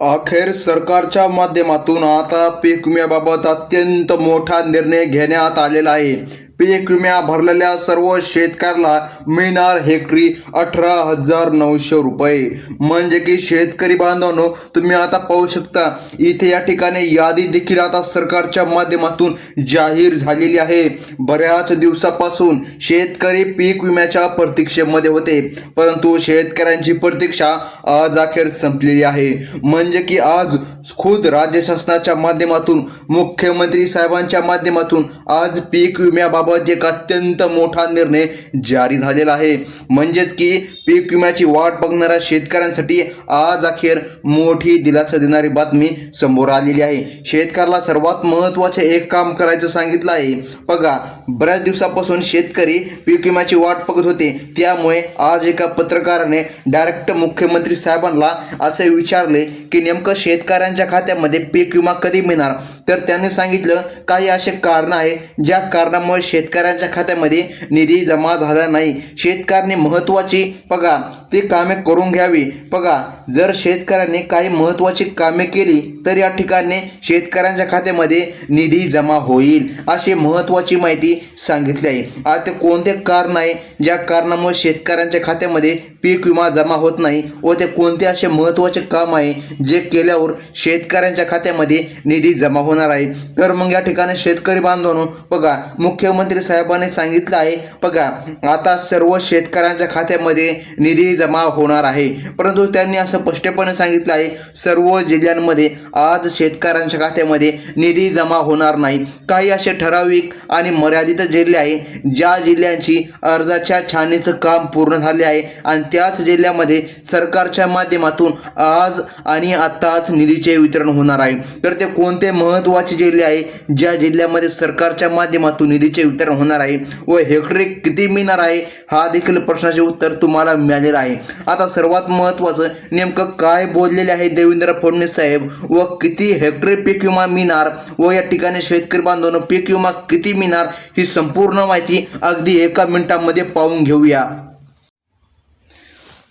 अखेर सरकारच्या माध्यमातून आता पीक विम्याबाबत अत्यंत मोठा निर्णय घेण्यात आलेला आहे. पीक विम्या भरलेल्या सर्व शेतकऱ्याला मिळणार हेक्टरी अठरा हजार नऊशे रुपये. म्हणजे की शेतकरी बांधवांनो तुम्ही आता पाहू शकता इथे या ठिकाणी यादी देखील आता सरकारच्या माध्यमातून जाहीर झालेली आहे. बऱ्याच दिवसापासून शेतकरी पीक विम्याच्या प्रतीक्षेमध्ये होते परंतु शेतकऱ्यांची प्रतीक्षा आज अखेर संपलेली आहे. म्हणजे की आज खुद राज्य शासनाच्या माध्यमातून मुख्यमंत्री साहेबांच्या माध्यमातून आज पीक विम्याबाबत एक अत्यंत मोठा निर्णय जारी झालेला आहे. म्हणजेच की पीक विम्याची वाट बघणाऱ्या शेतकऱ्यांसाठी आज अखेर मोठी दिलासा देणारी बातमी समोर आलेली आहे. शेतकऱ्याला सर्वात महत्त्वाचे एक काम करायचं सांगितलं आहे. बघा बऱ्याच दिवसापासून शेतकरी पीक विम्याची वाट बघत होते. त्यामुळे आज एका पत्रकाराने डायरेक्ट मुख्यमंत्री साहेबांना असे विचारले की नेमकं शेतकऱ्यांच्या खात्यामध्ये पीक विमा कधी मिळणार? तर त्यांनी सांगितलं काही असे कारण आहे ज्या कारणामुळे शेतकऱ्यांच्या खात्यामध्ये निधी जमा झाला नाही. शेतकऱ्यांनी महत्त्वाची बघा ती कामे करून घ्यावी. बघा जर शेतकऱ्यांनी काही महत्त्वाची कामे केली तर या ठिकाणी शेतकऱ्यांच्या खात्यामध्ये निधी जमा होईल अशी महत्त्वाची माहिती सांगितली आहे. आता कोणते कारण आहे? ज्या कारणामुळे शेतकऱ्यांच्या खात्यामध्ये पीक विमा जमा होत नाही व ते कोणते असे महत्त्वाचे काम आहे जे केल्यावर शेतकऱ्यांच्या खात्यामध्ये निधी जमा होणार आहे? तर मग या ठिकाणी शेतकरी बांधवांनो बघा मुख्यमंत्री साहेबांनी सांगितलं आहे बघा आता सर्व शेतकऱ्यांच्या खात्यामध्ये निधी जमा होणार आहे. परंतु त्यांनी असं स्पष्टपणे सांगितलं आहे सर्व जिल्ह्यांमध्ये आज शेतकऱ्यांच्या खात्यामध्ये निधी जमा होणार नाही. काही असे ठराविक आणि मर्यादित जिल्हे आहे ज्या जिल्ह्यांची अर्जाच्या छाननीचं काम पूर्ण झाले आहे आणि त्याच जिल्ह्यामध्ये सरकारच्या माध्यमातून आज आणि आत्ताच निधीचे वितरण होणार आहे. तर ते कोणते महत्त्वाचे जिल्हे आहे ज्या जिल्ह्यामध्ये सरकारच्या माध्यमातून निधीचे वितरण होणार आहे व हेक्टरी किती मिळणार आहे हा देखील प्रश्नाचे उत्तर तुम्हाला मिळालेलं आहे. आता सर्वात महत्त्वाचं नेमकं काय बोललेले आहे देवेंद्र फडणवीस साहेब व किती हेक्टरी पीक विमा मिळणार व या ठिकाणी शेतकरी बांधवांना पीक विमा किती मिळणार ही संपूर्ण माहिती अगदी एका मिनिटामध्ये पाहून घेऊया.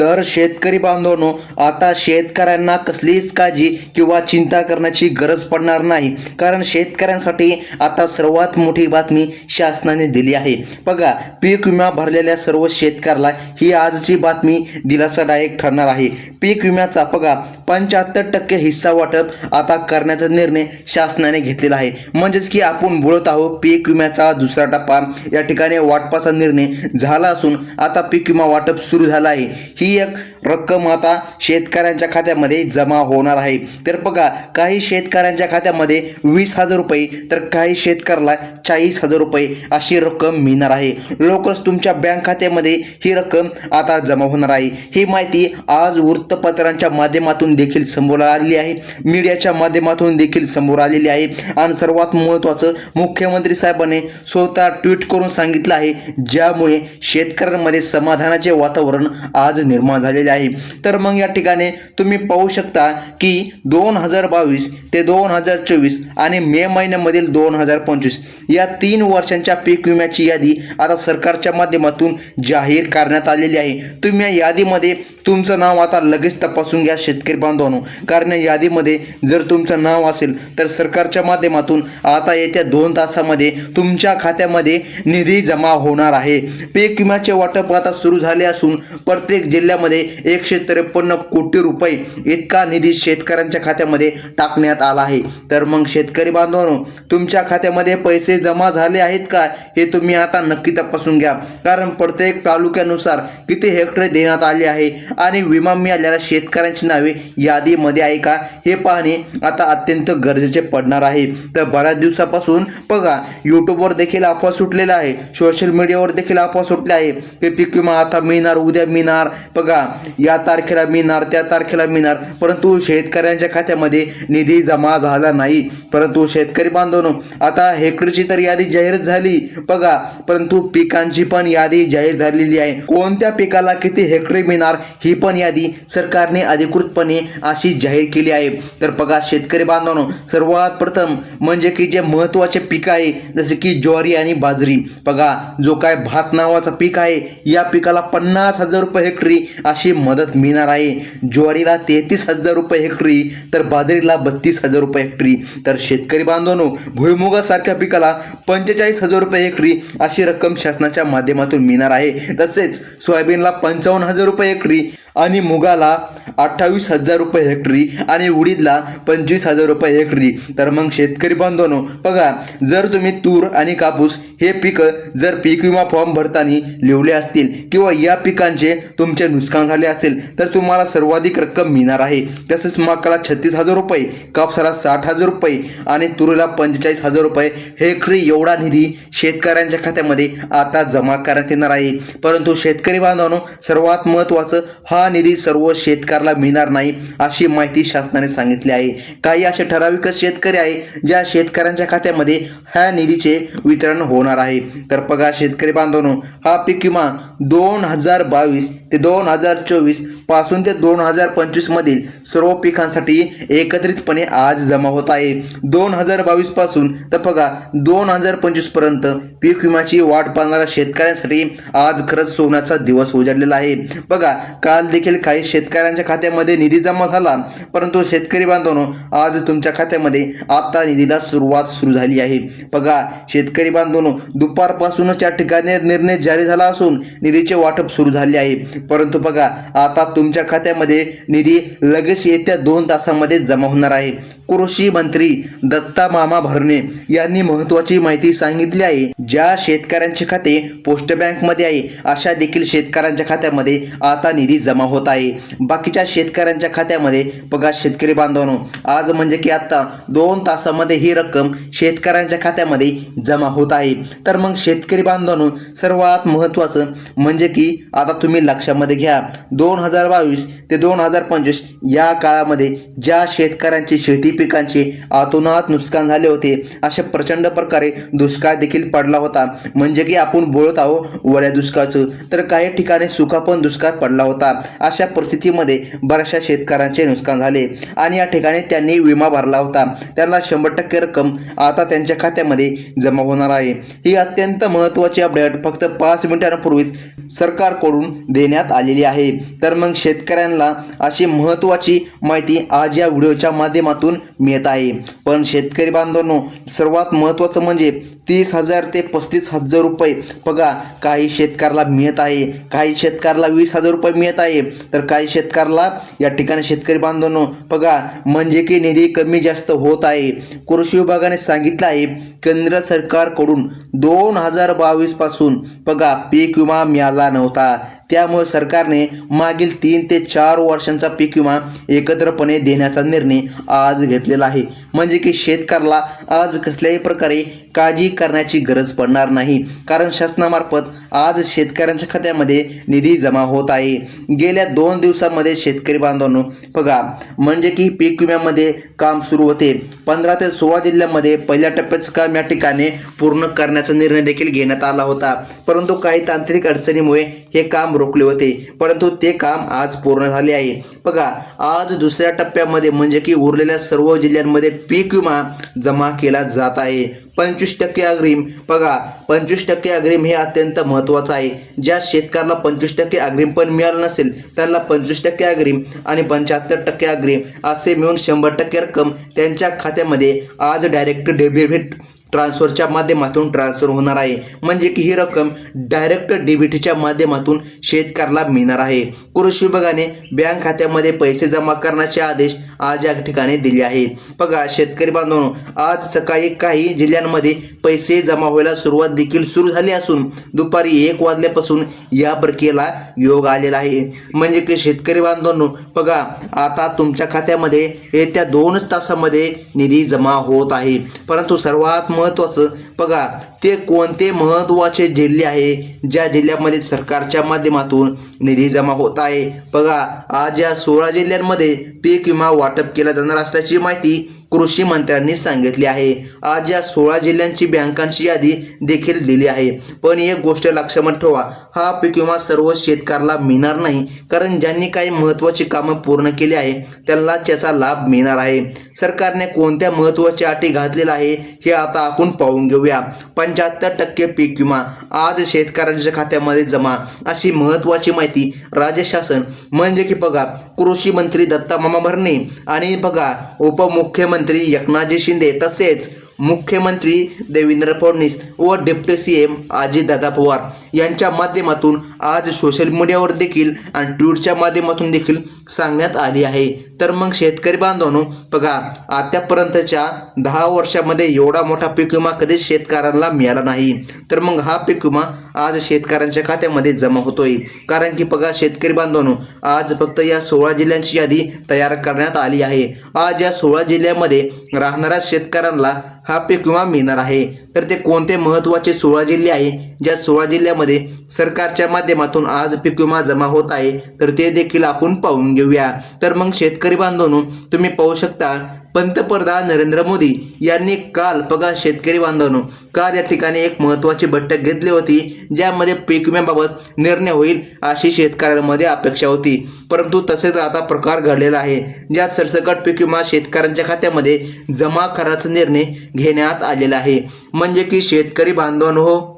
तर शेतकरी बांधवांनो आता शेतकऱ्यांना कसलीच काळजी किंवा चिंता करण्याची गरज पडणार नाही. कारण शेतकऱ्यांसाठी आता सर्वात मोठी बातमी शासनाने दिली आहे. बघा पीक विमा भरलेल्या सर्व शेतकऱ्याला ही आजची बातमी दिलासादायक ठरणार आहे. पीक विम्याचा बघा पंच्याहत्तर टक्के हिस्सा वाटप आता करण्याचा निर्णय शासनाने घेतलेला आहे. म्हणजेच की आपण बोलत आहोत पीक विम्याचा दुसरा टप्पा. या ठिकाणी वाटपाचा निर्णय झाला असून आता पीक विमा वाटप सुरू झाला आहे. ही एक रक्कम आता शेतकऱ्यांच्या खात्यामध्ये जमा होणार आहे. तर बघा काही शेतकऱ्यांच्या खात्यामध्ये वीस हजार रुपये तर काही शेतकऱ्याला चाळीस हजार रुपये अशी रक्कम मिळणार आहे. लवकरच तुमच्या बँक खात्यामध्ये ही रक्कम आता जमा होणार आहे. ही माहिती आज वृत्तपत्रांच्या माध्यमातून देखील समोर आलेली आहे. मीडियाच्या माध्यमातून देखील समोर आलेली आहे. आणि सर्वात महत्त्वाचं मुख्यमंत्री साहेबांनी स्वतः ट्विट करून सांगितलं आहे ज्यामुळे शेतकऱ्यांमध्ये समाधानाचे वातावरण आज निर्माण झालेले आहे. तर मग या ठिकाणी तुम्ही पाहू शकता की दोन हजार बावीस ते दोन हजार चोवीस आणि मे महिन्यामधील दोन हजार पंचवीस या तीन वर्षांच्या पीक विम्याची यादी आता सरकारच्या माध्यमातून जाहीर करण्यात आलेली आहे. तुम्ही या यादीमध्ये तुमचं नाव आता लगेच तपासून घ्या शेतकरी बांधवांनो. कारण या यादीमध्ये जर तुमचं नाव असेल तर सरकारच्या माध्यमातून आता येत्या दोन तासामध्ये तुमच्या खात्यामध्ये निधी जमा होणार आहे. पीक विम्याचे वाटप आता सुरू झाले असून प्रत्येक जिल्ह्यामध्ये एकशे त्रेपन्न कोटी रुपये इतका निधी शेतकऱ्यांच्या खात्यामध्ये टाकण्यात आला आहे. तर मग शेतकरी बांधवांनो तुमच्या खात्यामध्ये पैसे जमा झाले आहेत का? हे तुम्ही आता नक्की तपासून घ्या. कारण प्रत्येक तालुक्यानुसार किती हेक्टर देण्यात आले आहे आणि विमा मिळालेल्या शेतकऱ्यांची नावे यादीमध्ये आहे का? हे पाहणे आता अत्यंत गरजेचे पडणार आहे. तर बऱ्याच दिवसापासून बघा यूट्यूबवर देखील अफवा सुटलेला आहे. सोशल मीडियावर देखील अफवा सुटल्या आहे. की पीक विमा आता मिळणार उद्या मिळणार. बघा या तारखेला मिळणार त्या तारखेला मिळणार. परंतु शेतकऱ्यांच्या खात्यामध्ये निधी जमा झाला नाही. परंतु शेतकरी बांधवनो आता हेक्टरची तर यादी जाहीर झाली. बघा परंतु पिकांची पण यादी जाहीर झालेली आहे. कोणत्या पिकाला किती हेक्टरी मिळणार ही पण यादी सरकारने अधिकृतपणे अशी जाहीर केली आहे. तर बघा शेतकरी बांधवांनो सर्वात प्रथम म्हणजे की जे महत्त्वाचे पीक आहे जसे की ज्वारी आणि बाजरी. बघा जो काय भात नावाचा पीक आहे या पिकाला पन्नास हजार रुपये हेक्टरी अशी मदत मिळणार आहे. ज्वारीला तेहतीस हजार रुपये हेक्टरी तर बाजरीला बत्तीस हजार रुपये हेक्टरी तर शेतकरी बांधवांनो भुईमुगासारख्या पिकाला पंचेचाळीस हजार रुपये हेक्टरी अशी रक्कम शासनाच्या माध्यमातून मिळणार आहे. तसेच सोयाबीनला पंचावन्न हजार रुपये हेक्टरी आणि मुगाला अठ्ठावीस हजार रुपये हेक्टरी आणि उडीदला पंचवीस हजार रुपये हेक्टरी. तर मग शेतकरी बांधवांनो बघा जर तुम्ही तूर आणि कापूस हे पिकं जर पीक विमा फॉर्म भरताना लिवले असतील किंवा या पिकांचे तुमचे नुकसान झाले असेल तर तुम्हाला सर्वाधिक रक्कम मिळणार आहे. तसेच मकाला छत्तीस हजार रुपये कापसाला साठ हजार रुपये आणि तुरीला पंचेचाळीस हजार रुपये हेक्टरी एवढा निधी शेतकऱ्यांच्या खात्यामध्ये आता जमा करण्यात येणार आहे. परंतु शेतकरी बांधवांनो सर्वात महत्त्वाचं हा निधी सर्व शेतकऱ्याला मिळणार नाही अशी माहिती शासनाने सांगितली आहे. काही असे ठराविक शेतकरी आहे ज्या शेतकऱ्यांच्या खात्यामध्ये ह्या निधीचे वितरण होणार आहे. तर बघा शेतकरी बांधवांनो हा पीक विमा दोन हजार बावीस ते दोन हजार चोवीसपासून ते दोन हजार पंचवीस मधील सर्व पिकांसाठी एकत्रितपणे आज जमा होत आहे. दोन हजार बावीसपासून तर बघा दोन हजार पंचवीसपर्यंत पीक विम्याची वाट पाहणाऱ्या शेतकऱ्यांसाठी आज खरंच सोन्याचा दिवस उजाडलेला आहे. बघा काल देखील काही शेतकऱ्यांच्या खात्यामध्ये निधी जमा झाला परंतु शेतकरी बांधवांनो आज तुमच्या खात्यामध्ये आता निधीला सुरुवात सुरू झाली आहे. बघा शेतकरी बांधवांनो दुपारपासूनच या ठिकाणी निर्णय जारी झाला असून निधीचे वाटप सुरू झाले आहे. परंतु बघा आता तुमच्या खात्यामध्ये निधी लगेच येत्या दोन तासामध्ये जमा होणार आहे. कृषी मंत्री दत्ता मामा भरणे यांनी महत्वाची माहिती सांगितली आहे. ज्या शेतकऱ्यांचे खाते पोस्ट बँकमध्ये आहे अशा देखील शेतकऱ्यांच्या खात्यामध्ये आता निधी जमा होत आहे. बाकीच्या शेतकऱ्यांच्या खात्यामध्ये बघा शेतकरी बांधवांनो आज म्हणजे की आता दोन तासामध्ये ही रक्कम शेतकऱ्यांच्या खात्यामध्ये जमा होत आहे. तर मग शेतकरी बांधवांनो सर्वात महत्त्वाचं म्हणजे की आता तुम्ही लक्षामध्ये घ्या दोन हजार बावीस ते दोन हजार पंचवीस या काळामध्ये ज्या शेतकऱ्यांची शेती पिकांचे आतोनात नुकसान झाले होते. अशा प्रचंड प्रकारे दुष्काळ देखील पडला होता. म्हणजे की आपण बोलत आहोत वऱ्या दुष्काळचं. तर काही ठिकाणी सुखा पण दुष्काळ पडला होता. अशा परिस्थितीमध्ये बऱ्याचशा शेतकऱ्यांचे नुकसान झाले. आणि या ठिकाणी त्यांनी विमा भरला होता. त्यांना शंभर टक्के रक्कम आता त्यांच्या खात्यामध्ये जमा होणार आहे. ही अत्यंत महत्त्वाची अपडेट फक्त पाच मिनिटांपूर्वीच सरकारकडून देण्यात आलेली आहे. तर मग शेतकऱ्यांना अशी महत्त्वाची माहिती आज या व्हिडिओच्या माध्यमातून मिळत आहे. पण शेतकरी बांधवांनो सर्वात महत्त्वाचं म्हणजे तीस हजार ते पस्तीस हजार रुपये. बघा काही शेतकऱ्याला मिळत आहे काही शेतकऱ्याला वीस हजार रुपये मिळत आहे. तर काही शेतकऱ्याला या ठिकाणी शेतकरी बांधवांनो बघा म्हणजे की निधी कमी जास्त होत आहे. कृषी विभागाने सांगितलं आहे केंद्र सरकारकडून दोन हजार बावीसपासून बघा पीक विमा मिळाला नव्हता. त्यामुळे सरकारने मागील तीन ते चार वर्षांचा पीक विमा एकत्रपणे देण्याचा निर्णय आज घेतलेला आहे. म्हणजे की शेतकऱ्याला आज कसल्याही प्रकारे काळजी करण्याची गरज पडणार नाही. कारण शासनामार्फत आज शेतकऱ्यांच्या खात्यामध्ये निधी जमा होत आहे. गेल्या दोन दिवसामध्ये शेतकरी बांधवांनो बघा म्हणजे की पीक विम्यामध्ये काम सुरू होते. पंधरा ते सोळा जिल्ह्यामध्ये पहिल्या टप्प्याचं काम या ठिकाणी पूर्ण करण्याचा निर्णय देखील घेण्यात आला होता. परंतु काही तांत्रिक अडचणीमुळे हे काम रोखले होते. परंतु ते काम आज पूर्ण झाले आहे. बघा आज दुसऱ्या टप्प्यामध्ये म्हणजे की उरलेल्या सर्व जिल्ह्यांमध्ये पीक विमा जमा केला जात आहे. पंचवीस टक्के अग्रिम. बघा पंचवीस टक्के अग्रिम हे अत्यंत महत्त्वाचं आहे. ज्या शेतकऱ्याला पंचवीस टक्के अग्रिम पण मिळालं नसेल त्यांना पंचवीस टक्के अग्रिम आणि पंच्याहत्तर टक्के अग्रिम असे मिळून शंभर टक्के रक्कम त्यांच्या खात्यामध्ये आज डायरेक्ट डेबिट ट्रान्सफरच्या माध्यमातून ट्रान्सफर होणार आहे. म्हणजे की ही रक्कम डायरेक्ट डीबीटीच्या माध्यमातून शेतकऱ्याला मिळणार आहे. कृषी विभागाने बँक खात्यामध्ये पैसे जमा करण्याचे आदेश आज या ठिकाणी दिली आहे. बघा शेतकरी बांधवांनो आज सकाळी काही जिल्ह्यांमध्ये पैसे जमा व्हायला सुरुवात देखील सुरू झाली असून दुपारी एक वाजल्यापासून या प्रक्रियेला योग आलेला आहे. म्हणजे की शेतकरी बांधवांनो बघा आता तुमच्या खात्यामध्ये येत्या दोनच तासामध्ये निधी जमा होत आहे. परंतु सर्वात महत्त्वाचं बघा ते कोणते महत्त्वाचे जिल्हे आहे ज्या जिल्ह्यामध्ये सरकारच्या माध्यमातून निधी जमा होत आहे? बघा आज या सोळा जिल्ह्यांमध्ये पीक विमा वाटप केला जाणार असल्याची माहिती कृषी मंत्र्यांनी सांगितली आहे. आज या सोळा जिल्ह्यांची बँकांची यादी देखील दिली आहे. पण एक गोष्ट लक्षात ठेवा हा पीक विमा सर्व शेतकऱ्याला मिळणार नाही कारण ज्यांनी काही महत्त्वाची कामं पूर्ण केली आहे त्यांना त्याचा लाभ मिळणार आहे. सरकारने कोणत्या महत्त्वाच्या अटी घातलेल्या आहे हे आता आपण पाहून घेऊया. पंच्याहत्तर टक्के पीक विमा आज शेतकऱ्यांच्या खात्यामध्ये जमा. अशी महत्त्वाची माहिती राज्य शासन म्हणजे की बघा कृषी मंत्री दत्ता मामा भरणे आणि बघा उपमुख्यमंत्री एकनाथजी शिंदे तसेच मुख्यमंत्री देवेंद्र फडणवीस व deputy C M Ajitdada Pawar. यांच्या माध्यमातून आज सोशल मीडियावर देखील आणि ट्विटच्या माध्यमातून देखील सांगण्यात आली आहे. तर मग शेतकरी बांधवांनो बघा आतापर्यंतच्या दहा वर्षामध्ये एवढा मोठा पीक विमा कधीच शेतकऱ्यांना मिळाला नाही. तर मग हा पीक विमा आज शेतकऱ्यांच्या खात्यामध्ये जमा होतोय. कारण की बघा शेतकरी बांधवांनो आज फक्त या सोळा जिल्ह्यांची यादी तयार करण्यात आली आहे. आज या सोळा जिल्ह्यामध्ये राहणाऱ्या शेतकऱ्यांना हा पीक विमा मिळणार आहे. तर ते कोणते महत्त्वाचे सोळा जिल्हे आहे ज्या सोळा जिल्ह्यामध्ये सरकारच्या माध्यमातून आज पीक विमा जमा होत आहे तर ते देखील आपण पाहून घेऊया. तर मग शेतकरी बांधवांनो तुम्ही पाहू शकता पंतप्रधान नरेंद्र मोदी यांनी काल बघा शेतकरी बांधवांनो काल या ठिकाणी एक महत्त्वाची बैठक घेतली होती ज्यामध्ये पीक विम्याबाबत निर्णय होईल अशी शेतकऱ्यांमध्ये अपेक्षा होती. परंतु तसेच आता प्रकार घडलेला आहे ज्या सरसकट पीक विमा शेतकऱ्यांच्या खात्यामध्ये जमा करायचा निर्णय घेण्यात आलेला आहे. म्हणजे की शेतकरी बांधवांनो हो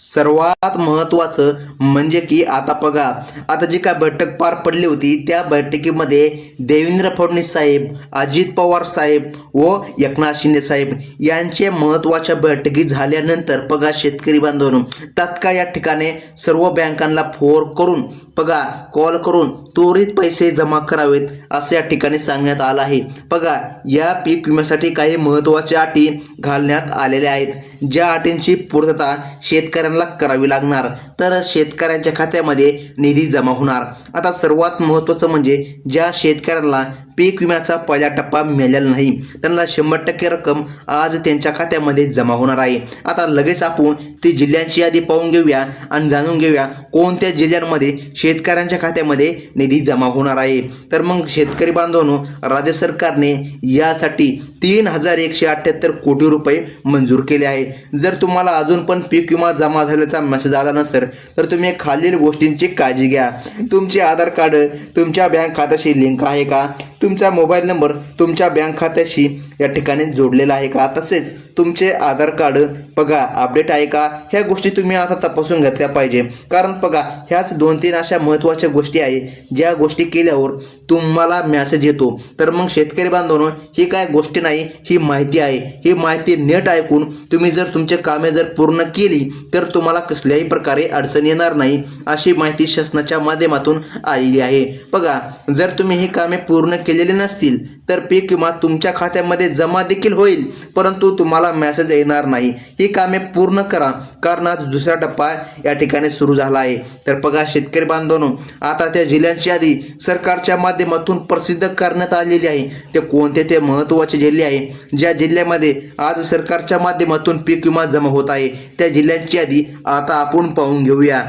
सर्वात महत्त्वाचं म्हणजे की आता बघा आता जी काय बैठक पार पडली होती त्या बैठकीमध्ये देवेंद्र फडणवीस साहेब अजित पवार साहेब व एकनाथ शिंदे साहेब यांचे महत्त्वाच्या बैठकी झाल्यानंतर बघा शेतकरी बांधवांनो तात्काळ या ठिकाणी सर्व बँकांना फोर करून बघा कॉल करून त्वरित पैसे जमा करावेत असे या ठिकाणी सांगण्यात आलं आहे. बघा या पीक विम्यासाठी काही महत्त्वाच्या अटी घालण्यात आलेल्या आहेत. ज्या अटींची पूर्तता शेतकऱ्यांना करावी लागणार. तर शेतकऱ्यांच्या खात्यामध्ये निधी जमा होणार. आता सर्वात महत्त्वाचं म्हणजे ज्या शेतकऱ्यांना पीक विम्याचा पहिला टप्पा मिळालेला नाही. त्यांना शंभर टक्के रक्कम आज त्यांच्या खात्यामध्ये जमा होणार आहे. आता लगेच आपण ती जिल्ह्यांची यादी पाहून घेऊया आणि जाणून घेऊया कोणत्या जिल्ह्यांमध्ये शेतकऱ्यांच्या खात्यामध्ये निधी जमा होणार आहे. तर मग शेतकरी बांधवांनो राज्य सरकारने यासाठी तीन हजार एकशे अठ्ठ्याहत्तर कोटी रुपये मंजूर केले आहे. जर तुम्हाला अजून पण पीक विमा जमा झाल्याचा मेसेज आला नसेल तर तुम्ही खालील गोष्टींची काळजी घ्या. तुमचे आधार कार्ड तुमच्या बँक खात्याशी लिंक आहे का? तुमचा मोबाईल नंबर तुमच्या बँक खात्याशी या ठिकाणी जोडलेला आहे का? तसेच तुमचे आधार कार्ड बघा अपडेट आहे का? ह्या गोष्टी तुम्ही आता तपासून घेतल्या पाहिजे. कारण बघा ह्याच दोन तीन अशा महत्त्वाच्या गोष्टी आहे ज्या गोष्टी केल्यावर तुम्हाला मेसेज येतो. तर मग शेतकरी बांधवांनो ही काय गोष्टी नाही ही माहिती आहे. ही माहिती नेट ऐकून तुम्ही जर तुमचे कामे जर पूर्ण केली तर तुम्हाला कसल्याही प्रकारे अडचण येणार नाही अशी माहिती शासनाच्या माध्यमातून आलेली आहे. बघा जर तुम्ही ही कामे पूर्ण केलेली नसतील तर पीक विमा तुमच्या खात्यामध्ये जमा देखील होईल परंतु तुम्हाला मेसेज येणार नाही. ही कामे पूर्ण करा कारण आज दुसरा टप्पा या ठिकाणी सुरू झाला आहे. तर बघा शेतकरी बांधवांनो आता त्या जिल्ह्यांची यादी सरकारच्या माध्यमातून प्रसिद्ध करण्यात आलेली आहे. ते कोणते ते महत्त्वाचे जिल्हे आहे? ज्या जिल्ह्यामध्ये आज सरकारच्या माध्यमातून पीक विमा जमा होत आहे त्या जिल्ह्यांची यादी आता आपण पाहून घेऊया.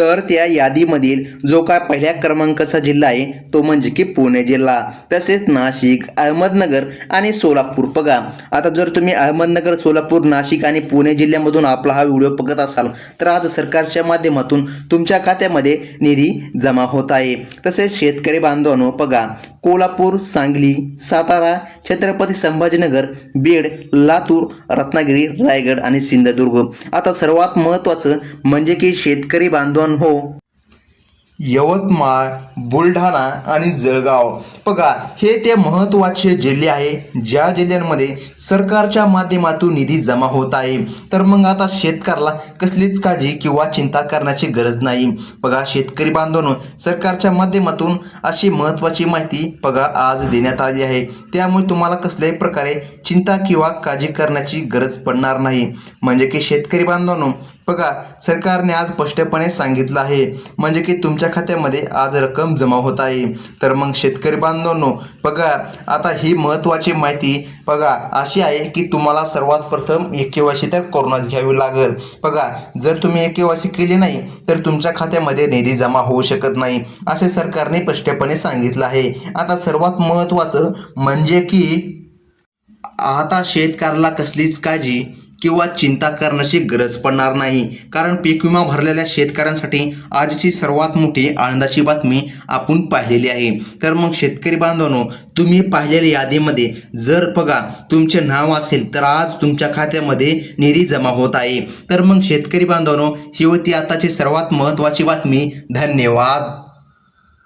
तर त्या यादीमधील जो काय पहिल्या क्रमांकाचा जिल्हा आहे तो म्हणजे की पुणे जिल्हा. तसेच नाशिक अहमदनगर आणि सोलापूर. बघा आता जर तुम्ही अहमदनगर सोलापूर नाशिक आणि पुणे जिल्ह्यामधून आपला हा व्हिडिओ बघत असाल तर आज सरकारच्या माध्यमातून तुमच्या खात्यामध्ये निधी जमा होत आहे. तसेच शेतकरी बांधवांनो बघा कोल्हापूर सांगली सातारा छत्रपती संभाजीनगर बीड लातूर रत्नागिरी रायगड आणि सिंधुदुर्ग. आता सर्वात महत्त्वाचं म्हणजे की शेतकरी बांधवांना हो. यवतमाळ बुलढाणा आणि जळगाव. बघा हे ते महत्त्वाचे जिल्हे आहे ज्या जिल्ह्यांमध्ये सरकारच्या माध्यमातून निधी जमा होत आहे. तर मग आता शेतकऱ्याला कसलीच काळजी किंवा चिंता करण्याची गरज नाही. बघा शेतकरी बांधवांनो सरकारच्या माध्यमातून अशी महत्त्वाची माहिती बघा आज देण्यात आली आहे. त्यामुळे तुम्हाला कसल्याही प्रकारे चिंता किंवा काळजी करण्याची गरज पडणार नाही. म्हणजे की शेतकरी बांधवांनो बघा सरकारने आज स्पष्टपणे सांगितलं आहे. म्हणजे की तुमच्या खात्यामध्ये आज रक्कम जमा होत आहे. तर मग शेतकरी बांधवांनो बघा आता ही महत्त्वाची माहिती बघा अशी आहे की तुम्हाला सर्वात प्रथम एक के वाय सी तर करूनच घ्यावी लागेल. बघा जर तुम्ही एकेवासी के वाय सी केली नाही तर तुमच्या खात्यामध्ये निधी जमा होऊ शकत नाही असे सरकारने स्पष्टपणे सांगितलं आहे. आता सर्वात महत्त्वाचं म्हणजे की आता शेतकऱ्याला कसलीच काळजी किंवा चिंता करण्याची गरज पडणार नाही. कारण पीक विमा भरलेल्या शेतकऱ्यांसाठी आजची सर्वात मोठी आनंदाची बातमी आपण पाहिलेली आहे. तर मग शेतकरी बांधवांनो तुम्ही पाहिलेल्या यादीमध्ये जर बघा तुमचे नाव असेल तर आज तुमच्या खात्यामध्ये निधी जमा होत आहे. तर मग शेतकरी बांधवांनो ही होती आताची सर्वात महत्त्वाची बातमी. धन्यवाद.